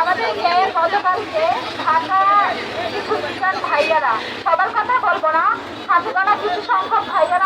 আমাদেরকে গতকালকে ঢাকা কিছু ভাইয়ারা সবার কথা বলব না হাতে কিছু সংখ্যক ভাইয়ারা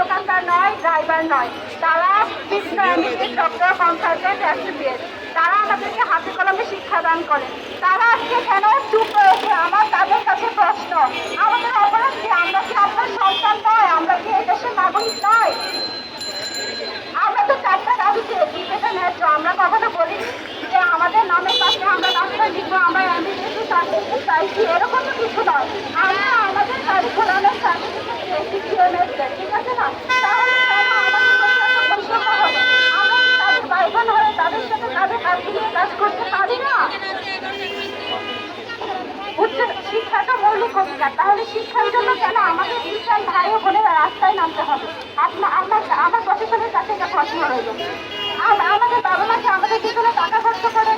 দোকানদার নয় ড্রাইভার নয়। তারা বিজ্ঞানী ডক্টর, কনসালটেন্ট অ্যাসোসিয়েট তারা আমাদেরকে হাতে কলমে শিক্ষাদান করে তারা আজকে কেন চুপ রয়েছে? আমার তাদের কাছে প্রশ্ন। আমাদের অপরাধ কি? আমরা কি আপনার সন্তান নয়? আমরা কি এই দেশের নাগরিক নয়? আমরা তো চারটা দাবি চেয়েছি সেটা ন্যায্য। আমরা কখনো বলি যে আমাদের নামের পাশে আমরা রাস্তায় লিখব আমরা এমবিবিএস চাইছি এরকম তো কিছু নয় আমরা আমাদের কারিকুলামের সার্টিফিকেট চেয়েছি সিএমএস ঠিক আছে না তাহলে কেন আমাদের প্রতি এত বৈষম্য হবে আমরা কি তাদের বাইকন হয়ে তাদের সাথে তাদের কাজ নিয়ে কাজ করতে পারি না উচ্চ শিক্ষা তো অধিকার তাহলে শিক্ষার জন্য কেন আমাদের বিশাল ভাই হলে রাস্তায় নামতে হবে? আপনার আমার আমার প্রশাসনের কাছে এটা প্রশ্ন রইল। আম- আমাদের বাবা মাকে আমাদের পিছনে টাকা খরচ করে